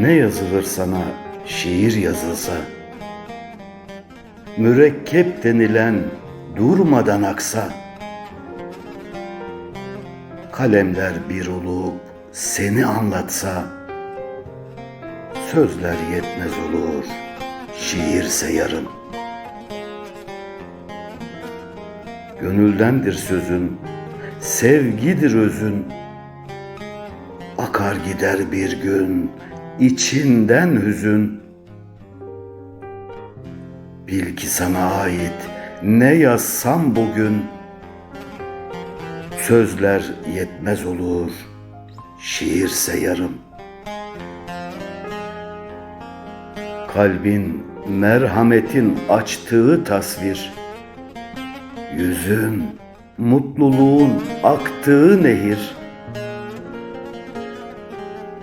Ne yazılır sana şiir yazılsa Mürekkep denilen durmadan aksa Kalemler bir olup seni anlatsa Sözler yetmez olur.'' Şiirse yarım Gönüldendir sözün, sevgidir özün. Akar gider bir gün içinden hüzün. Bil ki sana ait ne yazsam bugün Sözler yetmez olur şiirse yarım Kalbin merhametin açtığı tasvir. Yüzün mutluluğun aktığı nehir.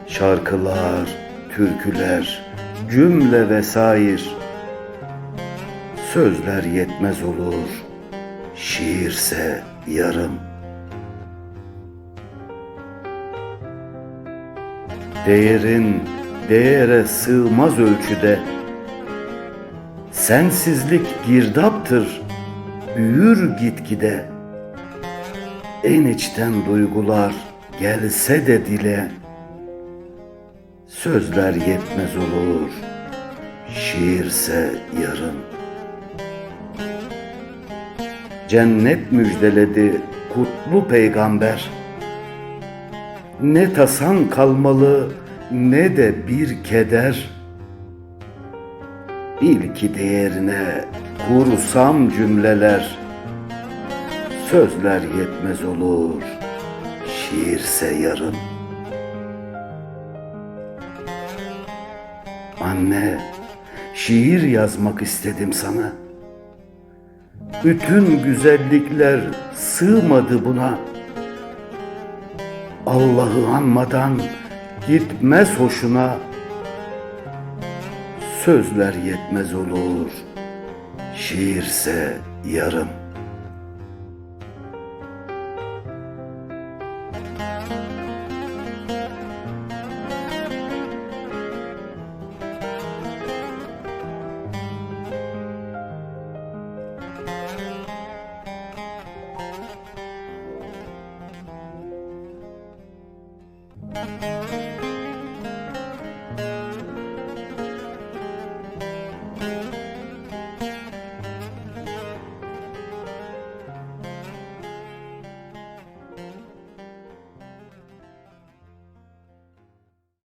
Şarkılar, türküler, cümle vesair. Sözler yetmez olur, şiirse yarım. Değerin değere sığmaz ölçüde Sensizlik girdaptır, büyür gitgide En içten duygular gelse de dile Sözler yetmez olur, şiirse yarım. Cennet müjdeledi kutlu peygamber. Ne tasan kalmalı ne de bir keder. Bil ki değerine kursam cümleler. Sözler yetmez olur, şiirse yarım. Anne, şiir yazmak istedim sana. Bütün güzellikler sığmadı buna. Allah'ı anmadan gitmez hoşuna. Sözler yetmez olur, şiirse yarım. Müzik